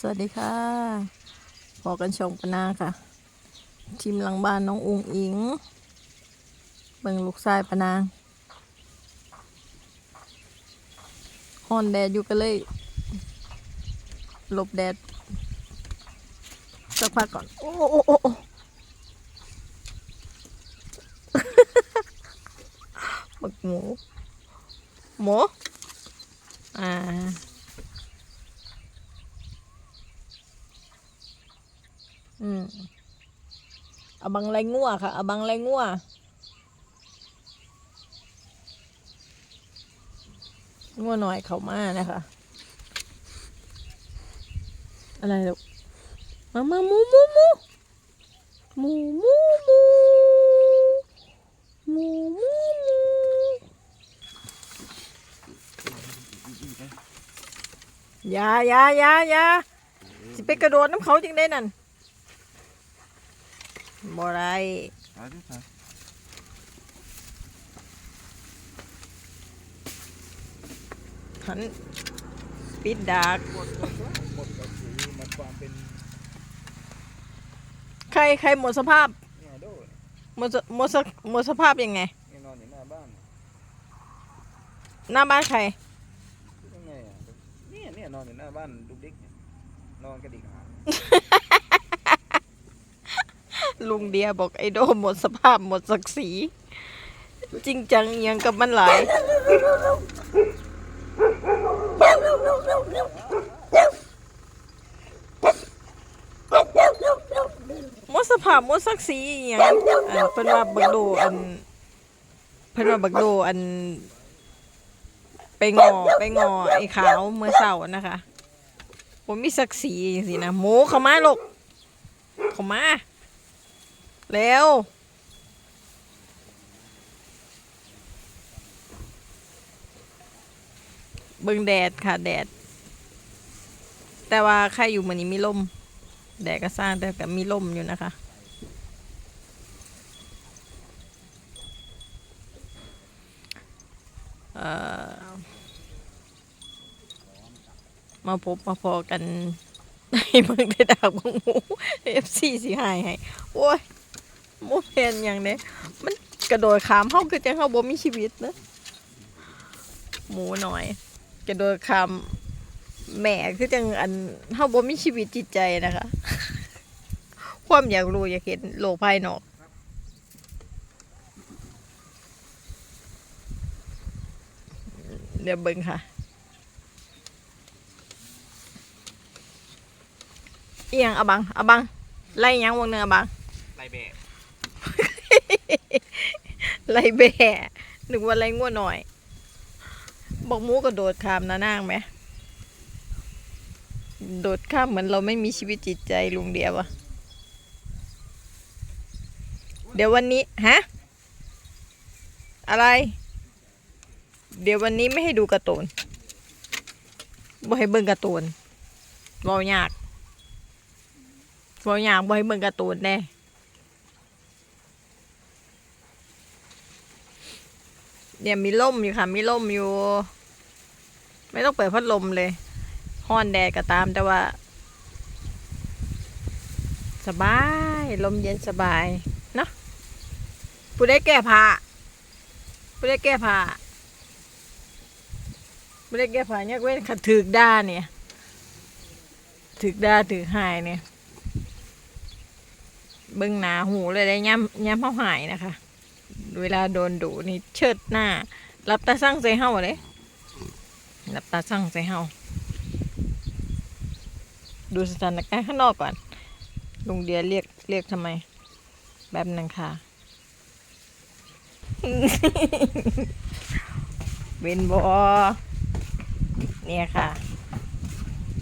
สวัสดีค่ะ พอกันชมปนาค่ะ ทีมหลังบ้านน้องอุงอิง เบิ่งลูกชายปนาฮอนแดดอยู่กันเลย หลบแดด สักพักก่อน โอ้โอ้โอ้โอ้บักหมู หมู อ่า อืมเอาบังไรงัวค่ะ เอาบังไรงัวงัวหน่อยเขามานะคะ อะไรลูกมามามูมูมูมูมูมูมูมูมูอย่าอย่าอย่าอย่าสิไปกระโดดน้ำเขาจริงได้นั่น บ่ได้ไปดิไปหันปิดดากหมดก็คือมันความเป็นใครใครหมดสภาพเนี่ยโดดหมดสหมดสหมดสภาพยังไงเนี่ยนอนอยู่หน้าบ้านหน้าบ้านใครคิดยังไงอะเนี่ยเนี่ยนอนอยู่หน้าบ้านลูกเด็กเนี่ยนอนกระดิกหาง ลุงเดียบอกไอโดหมดสภาพหมดศักดิ์ศรีจริงจังยังกับมันหลายหมดสภาพหมดศักดิ์ศรีอหย่างอันเพิ่นว่าบักโดอันเพิ่นว่าบักโดอัน ไปงอไปงอไอ้ขาวเมื่อเช้านะคะผมมีศักดิ์ศรีสินะหมูเข้ามาลูกเข้ามา แล้วเบิ่งแดดค่ะแดด แต่ว่าใครอยู่มือนนี้มีลม แดดก็สร้างแต่ก็มีลมอยู่นะคะเอ่อมาพบมาพอกันในเมืองได้ดาวของหมูเอฟซีสิหายให้ โอ้ย เพนอย่างเนี้ยมันกระโดดขามห้องคือจังเขาบ่มีชีวิตนะหมูหน่อย กระโดดขามแหม่คือจังอันเฮาบ่มีชีวิตจิตใจนะคะ ความอยากรู้อยากเห็นโลกภายนอกเดี๋ยวเบิ่งค่ะเอียงเอบังเอบังไล่ยังวงหนึ่งเอบังไรแบะ ไล่แบะนึกว่าไล่งัวหน่อย บอกมูก็โดดข้ามนะนางไหม โดดข้ามเหมือนเราไม่มีชีวิตจิตใจลุงเดียวอะเดี๋ยววันนี้ ฮะ อะไร เดี๋ยววันนี้ไม่ให้ดูการ์ตูนบ่ให้เบิ่งการ์ตูนเว้ายากเว้ายากบ่ให้เบิ่งการ์ตูนแน่ เนี่ยมีล่มอยู่ค่ะ มีล่มอยู่ ไม่ต้องเปิดพัดลมเลยฮ้อนแดดก็ตามแต่ว่า สบาย ลมเย็นสบายเนาะผู้ได้แก้ผ้าผู้ได้แก้ผ้าผู้ได้แก้ผ้าเนี่ยเว้นขัดถือกด้าเนี่ยถือกด้าถือหายเนี่ยเบิ้งหนาหูเลยได้ย้ำย้ำเข้าหายนะคะ เวลาโดนดุนี่เชิดหน้ารับตาสั่งใส่เฮาเลยรับตาสั่งใส่เฮาดูสถานการณ์ข้างนอกก่อน ลุงเดียเรียกเรียกทำไม แบบนึงค่ะเวนบอเนี่ยค่ะ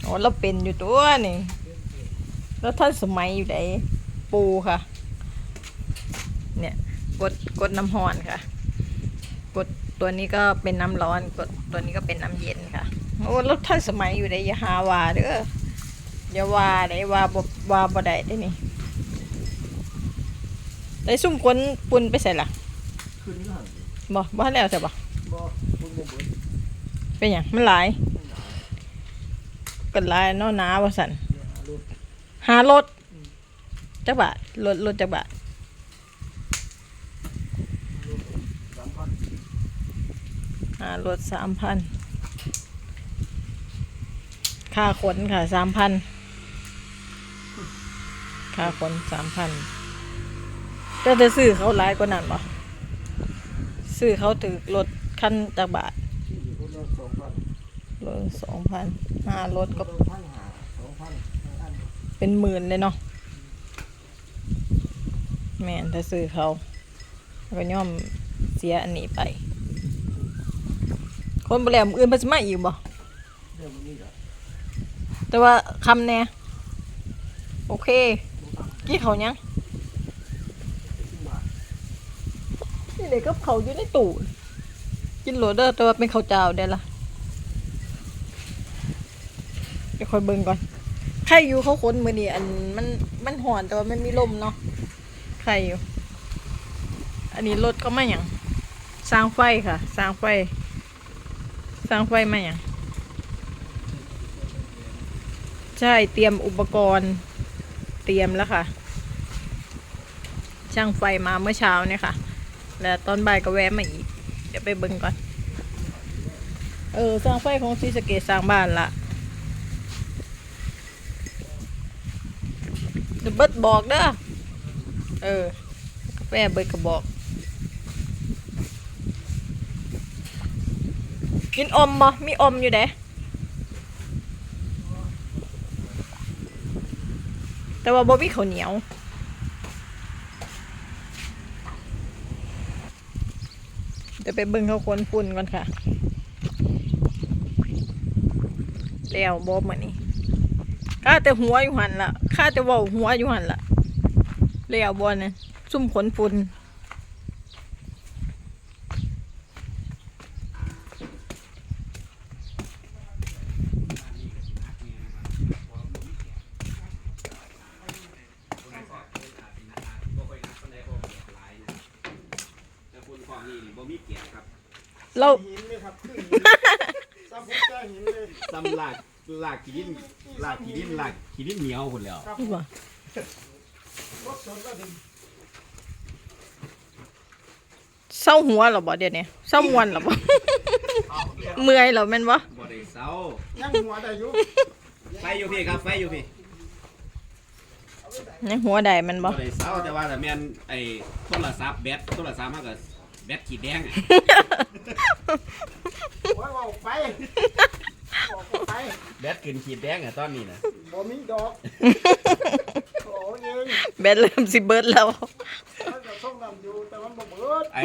โอ้เราเป็นอยู่ตัวนี่ แล้วท่านสมัยอยู่ไหนปูค่ะ เนี่ย กดกดน้ำร้อนค่ะ กดตัวนี้ก็เป็นน้ำร้อน กดตัวนี้ก็เป็นน้ำเย็นค่ะ โอ้รถท่านสมัยอยู่ได้อย่าหาวาเด้ออย่าว่าได้ว่าบว่าบ่ได้ได้นี่ได้ซุ่มคนปุ่นไปใส่ละคืนนี้ก็หันบ่บ่แล้วใช่บ่บ่บุญบ่บุญเป็นหยังมันหลายก็หลายเนาะหนาว่าสั่นหารถจักบาทรถรถจักบาท สามพันารถสามพันค่าขนค่ะสามพันค่าขนสามพันก็จะซื้อเขาหลายกว่านั้นบ่ซื้อเขาถือรถคันจักบาทรถสองพันห้ารถก็เป็นหมื่นเลยเนาะแม่นถ้าซื้อเขาก็ย่อมเสียอันนี้ไป คนบ่แหลมออื่นเพิ่นสิมาอีกบ่เรื่องนี้ก็แต่ว่าคำแน่โอเคกี่เขาวยังนี่เลยก็เขาอยู่ในตู้กินโหลดเดอร์แต่ว่าเป็นข้าวเจ้าได้ละเดี๋ยวคอยเบิ่งก่อนใครอยู่เขาค้นมือนี่อันมันมันหอนแต่ว่ามันมีลมเนาะใครอยู่ อันนี้รถก็ไม่หยังสร้างไฟค่ะ สร้างไฟ สร้างไฟมาหยังใช่เตรียมอุปกรณ์เตรียมแล้วค่ะ ช่างไฟมาเมื่อเช้าเนี่ยค่ะ แล้วตอนบ่ายก็แวะมาอีก เดี๋ยวไปเบิ่งก่อน เออสร้างไฟของซีสะเกตสร้างบ้านละเบิดบอกเด้อเออกาแฟเบิดก็บอก กินอมบ่มีอมอยู่เด้แต่ว่าบ่มีข้าวเหนียวเดี๋ยวไปเบิ่งเขาคนฝุ่นก่อนค่ะแล้วบอบมานี่ข้าแต่หัวอยู่หันละข้าแต่ว่าหัวอยู่หันละแล้วบอเนี่ยซุ่มขนฝุ่น นของนี่นี่บ่มีเกียรติครับเราหินเลยครับขึ้นซ้ำพุทธหินเลยซ้ำลากลากขี้ดินลากขี้ดินลากขี้ดินเหนียวพุ่นแล้วครับดีกว่ารถชนก็ถึงเศร้าหัวเหรอบ่เดี๋ยวนี้เศร้ามวนเหรอบ่ เมื่อยเหรอแม่นบ่บ่ได้เซายังหัวได้อยู่ไฟอยู่พี่ครับไฟอยู่พี่ในหัวใดแมันบ่บ่ได้เซาแต่ว่าแต่แม่นไอ้โทรศัพท์แบตโทรศัพท์มันก็ แบตขีดแดงอะโอ้ยว่าไปบอกไปแบตขึ้นขีดแดงอะตอนนี้น่ะบ่มีดอกโอ้ยเองแบตเริ่มสิเบิดแล้ว มันก็ส่งนำอยู่แต่มันบ่เบิดไอ้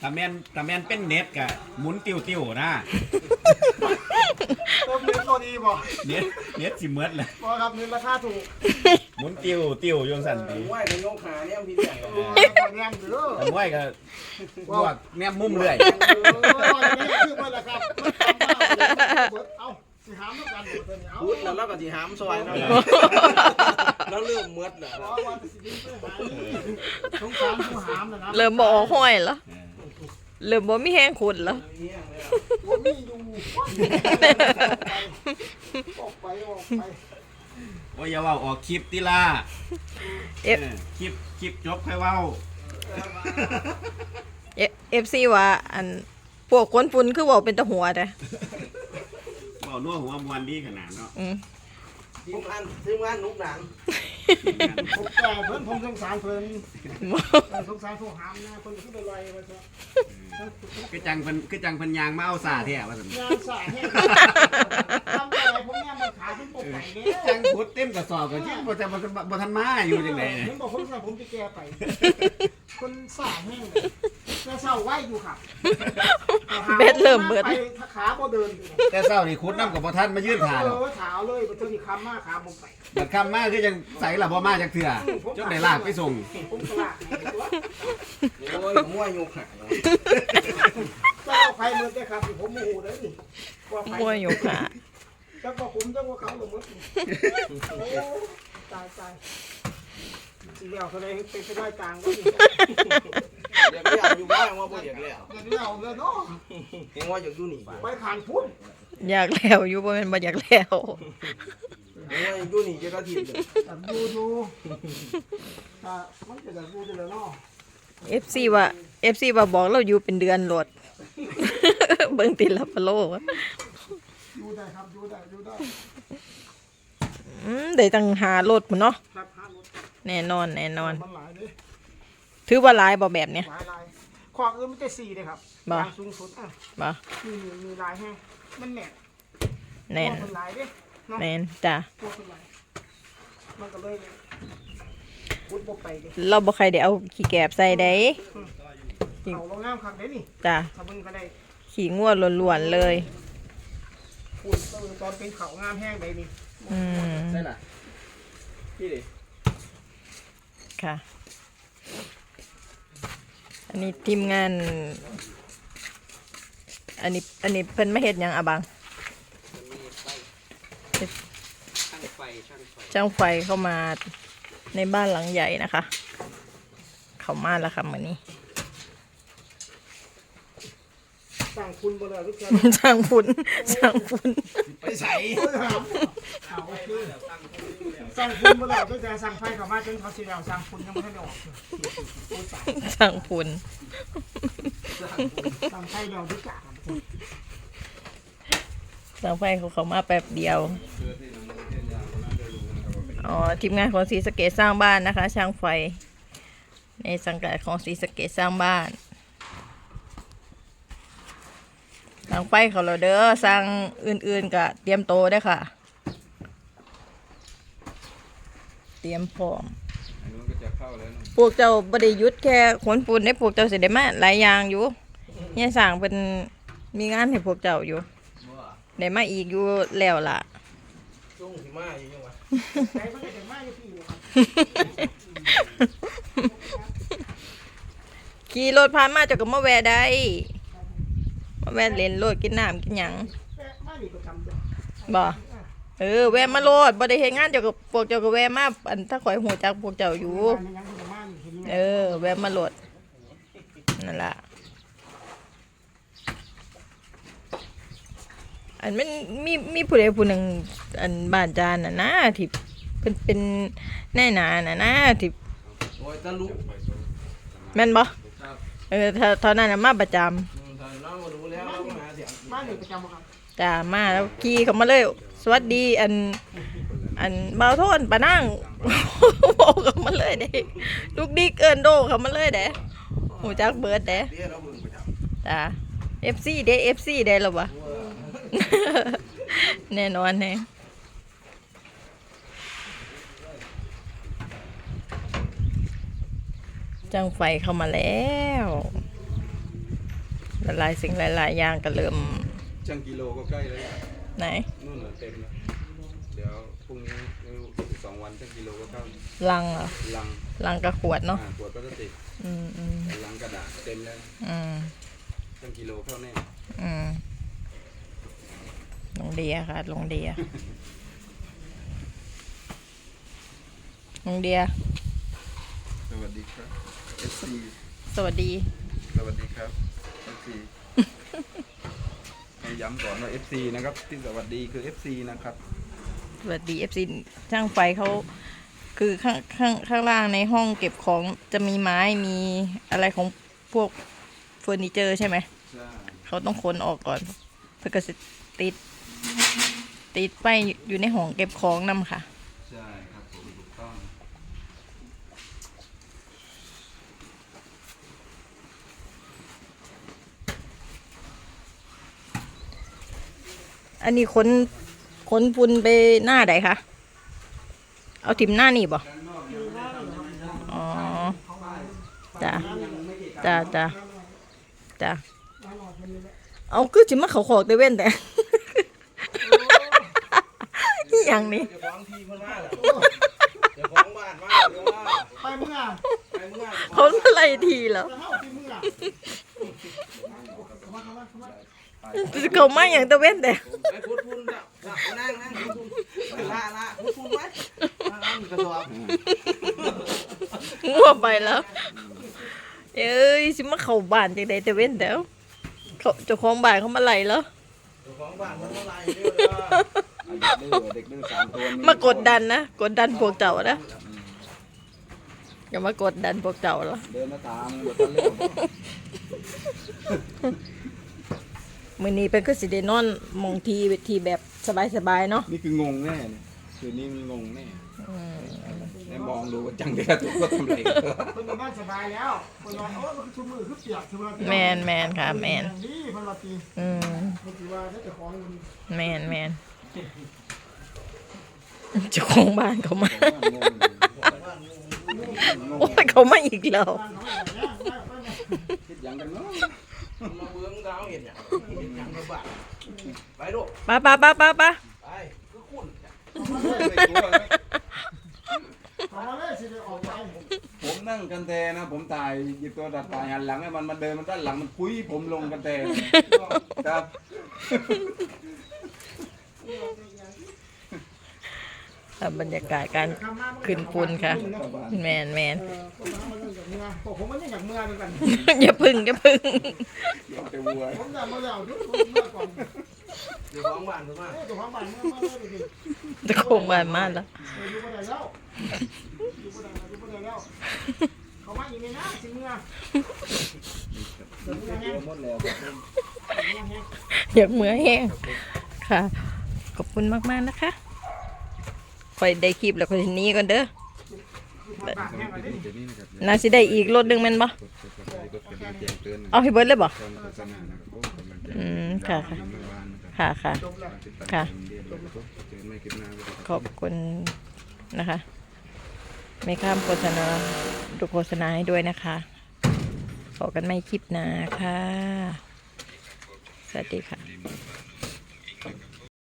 ถ้าแม่นถ้าแม่นเป็นเน็ตก็หมุนติ้วๆนะตัวเงินตัวดีบ่เน็ต เน็ตสิหมดเลยบ่ครับเงินราคาถูกหมุนติ้วติ้วอยู่จังซั่นติไหวในยกขาเนี่ยพี่ใหญ่โอ้ยบ่แน่นเด้อแต่ห้วยก็พวกแนมมุมเรื่อยเออนี่คือมันแหละครับมันทำมาเบิดเอ้าสิหามแล้วกันเบิดเนี่ยเอาพูดแล้วเราก็สิหามซอยเนาะแล้วเริ่มเมืดแล้วเพราะว่าสิดิ้นไปหาสงสารผู้หามน่ะนะเริ่มบ่ออกห้อยเหรอเริ่มบ่มีแห้งขุดเหรอบ่มีอยู่ ออกไปออกไปโอ้ยอย่าเว้าออกคลิปติล่ะเอฟเออคลิปคลิปจบค่อยเว้าเอฟซีว่า อันพวกคนฝุ่นคือเว่าเป็นตะหัวแต่เว้านัวหัวมวนดีขนาดเนาะอืม ทีมงานทีมงานนุกหนังผมแก่เพิ่นผมสงสารเพิ่นเออสงสารผู้หามนะเพิ่นขึ้นไปลอยมาซะคือจังเพิ่นคือจังเพิ่นยางมาเอาสาแท้ว่าซั่นงานสายให้ทำอะไรผมเนี่ยมันขาเป็นปกไก่เนี่ยจังพุดเต็มกระสอบก็จิบ่แต่บ่ทันบ่ทันมาอยู่จังได๋ผมบอกคนสายผมจะแก้ไป คนสายแห้งเลยแต่เศร้าไหวอยู่ครับเบ็ดเริ่มเบิด ไปถ้าขาบ่เดินแต่เช้านี่ขุดน้ำกับบ่ทันมายืนเอขาดอกอขาวเลยบัดเทอนี่คำมากขาบ่ไป บัดคำมาคือจังใส่ละบ่มาจักเทื่อจนได้ลากไปส่งผมสลากให้ตัวโอ้ยมั่วยกขาเจ้าไฟเมือได้ครับ ผมโมโหเลยนี่ว่าไฟ มัวอยู่ค่ะ จักว่าผมจักว่าเขาหรือมึงโอ้ตายตายสีเหลี่ยวแสดงเป็นไปได้กลางก็ดีอยากเลี้ยวอยู่บ้านว่าบ่อยากเลี้ยวอย่างนี้เอาเลยเนาะเห็นว่าอยากอยู่นี่ไปขางพุ่นอยากแล้วอยู่บ่แม่นบ่อยากแล้วหโอ้ยดูนี่จะกระถิ่นเลยแต่ดูดูอ่ามันจะแต่ดูจะแล้เนาะเอฟซีว่าเอฟซีว่าบอกเราอยู่เป็นเดือนโหลดเบิ่งติดละพะโลวะ ดูได้ครับดูได้ดูได้อืมได้ตั้งหาโหลดพุ่นเนาะครับห้ารถแน่นอนแน่นอน มันหลายเลยถือว่าหลายบ่แบบเนี้ย หลายลายขวากอื่นมันจะสี่เลยครับบ่ยางสูงสุดอะบ่มีมีมีลายแห้งมันแหนบแน่นพวกมันลายเด้เนาะแน่นจ้ะพวกมันลายมันก็เลยพุดบไปเด้เราบ่ใครได้เอาขี้แกบใส่ได้เอาลงน้ำคักเด้นี่จ้ะถ้าเบิ่งก็ได้ ขี้งัวล้วนๆเลย คุณตอนตอนเป็นเขางามแห้งได้นี่อืมใช่ล่ะพี่ดิค่ะ อันนี้ทีมงาน อันนี้อันนี้เพิ่นมาเฮ็ดหยังอะบังมันมีไฟช่างไฟช่างไฟจ้างไฟเข้ามาในบ้านหลังใหญ่นะคะ เข้ามาแล้วค่ะมื้อนี้ สั่งคุณบ่เลยทุกท่านช่างฝุ่นช่างฝุ่นไปใส่เอาโอเคสั่งคุณบ่เลยทุกท่านสั่งไฟเข้ามาจนเขาสิแล้วสั่งคุณยังไม่ทันได้ออกพูดสายช่างฝุ่นสั่งไฟเดียวดีกว่าครับช่างไฟเขาเข้ามาแป๊บเดียว อ๋อทีมงานของศรีสะเกดสร้างบ้านนะคะ ช่างไฟ ในสังกัดของศรีสะเกดสร้างบ้าน สร้างไฟเขาเราเด้อสร้างอื่นๆก็เตรียมโตได้อค่ะ เตรียมพร้อมอันนู้นก็จะเข้าแล้วเนอะพวกเจ้าบริยุทธ์แค่ขนปูนได้พวกเจ้าเสได็จมาหลายอย่างอยู่เนี่ยสั่งเป็นมีงานให้พวกเจ้าอยู่ได้มาอีกอยู่แล้วล่ะช่วงที่มาอยู่ยังวะใจมันก็จะมาอยู่พี่อยู่ครับขี่รถผ่านมาเจ้าก็มาแวะได้มา แวะเล่นรถกินน้ำกินหยังแวะมานี่ประจำจ้ะบ่เออแวะมาโลดบ่ได้เฮ็ดงานเจ้าก็พวกเจ้าก็แวะมาอันถ้าข่อยหูจักพวกเจ้าอยู่งานยังประมาณเห็นไหมเออ แวะมาโหลดนั่นล่ะอันมันมีมีผู้ใดผู้หนึ่งอันบ้านจานน่ะนะที่เป็นเป็นแน่นาน่ะนะที่โอ้ยตะลุกแม่นบ่ครับเออเท่าเท่านั้นน่ะมาประจำ มาเสียงมานี่ประจำบ่ครับจ้ามาแล้วขี่เขามาเลย สวัสดีอัน อันเบาโทนปานั่งบอกเขามาเลยเด้ลูกดิกเอินโดเขามาเลยเด้หูจักเบิร์ดเด้เดี๋ยวเราเบิ่งไปจับจ้เด้ FC เด้หรอวะแน่นอนแน่จังไฟเข้ามาแล้วหลายสิ่งหลาย ๆ อย่างก็เริ่ม ช่างกิโลก็ใกล้แล้วไหนนู่นน่ะเต็มแล้วเดี๋ยวพรุ่งนี้ไม่รู้อีกสองวันช่างกิโลก็เข้าลังเหรอลังลังกระขวดเนาะอ่าขวดพลาสติกอืมอืมลังกระดาษเต็มแล้วอืมช่างกิโลเข้าแน่อืมลงเดียค่ะลงเดียลงเดีย สวัสดีครับ FC สวัสดี สวัสดีครับ FC ให้ ย้ำก่อนว่า FC นะครับ ที่สวัสดีคือ FC นะครับ สวัสดีเอฟซีช่างไฟเขาคือข้างข้างข้างล่างในห้องเก็บของจะมีไม้มีอะไรของพวกเฟอร์นิเจอร์ใช่ไหม ใช่เขาต้องขนออกก่อนเพื่อก็สิติด ติดไปอยู่ในห้องเก็บของนำค่ะ ใช่ครับผมถูกต้อง อันนี้ขนขนปุนไปหน้าใดคะเอาทิมหน้านี่บ่อ๋อจ้ะจ้ะจ้ะจ้ะเอาคือจิมาเขาขอกได้เว้นแต่อหย่างนี้เจ้าของที่เพิ่นมาแล้วเจ้าของบ้านมาเดี๋ยวมาไปเมื่อไปเมื่อเขาอะไรทีแล้วจะ เขาที่เมื่ามาเข้ามาเข้ามาเขามาอย่างตะเว้นแต่ไปพูดพูดละละนั่งนั่งพูดพูดละละพูดพูดไว้ละละมีกระสอบงัวไปแล้วเอ้ยสิมาเข้าบ้านจังไดตะเว้นแต่เขาเจ้าของบ้านเขามาไล่แล้วเจ้าของบ้านมันเท่าไหร่เด้อเด้อเอาเด็กดื้อเด็กดื้อสามตัวมากดดันนะกดดันพวกเจ้านะอย่ามากดดันพวกเจ้าละเดินมาตาม มื้อนี้เป็นก็สิได้นอนหมองทีทีแบบสบายๆเนาะนี่คืองงแน่เนี่ยคืนนี้มันงงแน่แน่มองดูว่าจังเดียตัวก็ทำอะไรกันเพิ่นบ้านสบายแล้วเพิ่นว่าโอ้ยมันคือชุมือคือเปียกชุมือแมนแมนค่ะแมนดีเพิ่นว่าตีอืมเพิ่นสิว่าถ้าเจะของมันแมนแมนเจ้าของบ้านเขามา โอ้ยเขามาอีกแล้วบ้านเขาอย่างเงี้ยได้ไปเนี่ยคิดอย่างกันเนาะ มาเบื้องดาวเห็นอย่างเห็นอย่างกระบะไปดูป้าป้าป้าป้าป้าไปคือคุณเอามาเลยสิได้ออกไปผมนั่งกันแตนะ ผมตายหยิบตัวดัดตายหันหลังให้มันมันเดินมันด้านหลังมันคุยผมลงกันแตครับอะ บรรยากาศการขึ้นปูนค่ะ แมนแมนเออผมว่ามันอยากเมื่อผมมันยังอยากเมื่อเหมือนกันอย่าพึ่งอย่าพึ่งยอมแต่วัวผมอยากมาแล้วทุกคนเมื่อก่อนเดี๋ยวของบ้านถูกไหมเอ้ยเจ้าของบ้านเมื่อมาเลยดิจะโคงบ้านมาแล้วเอออยู่บ่ได้แล้วอยู่บ่ได้แล้วอยู่บ่ได้แล้วเขามาอีกไหมนะสิเมื่อเดี๋ยวเมื่อแห้งหมดแล้วเมื่อแห้งอยากเหมือแห้งค่ะ ขอบคุณมาก ๆ นะคะ คอยได้คลิปแล้วคอยหนี้ก่อนเด้อคือทอดปากแห้งอะไรนี่เดี๋ยวนี้นะครับน่าสิได้อีกรถหนึงแม่นบ่กดกดกดกดแจ้งเตือนนะเอาให้เบิดเลยบ่ตอนโฆษณานะครับโอ้กำลังจะอืมค่ะค่ะเมื่อวานนะครับค่ะค่ะจบแล้วติดตามค่ะเรียนนะครับเจอไม่คลิปหน้าก็ได้ครับขอบคุณนะคะ ไม่ข้ามโฆษณาดูโฆษณาให้ด้วยนะคะขอกันไม่คลิปหนาค่ะ สวัสดีค่ะดีมาก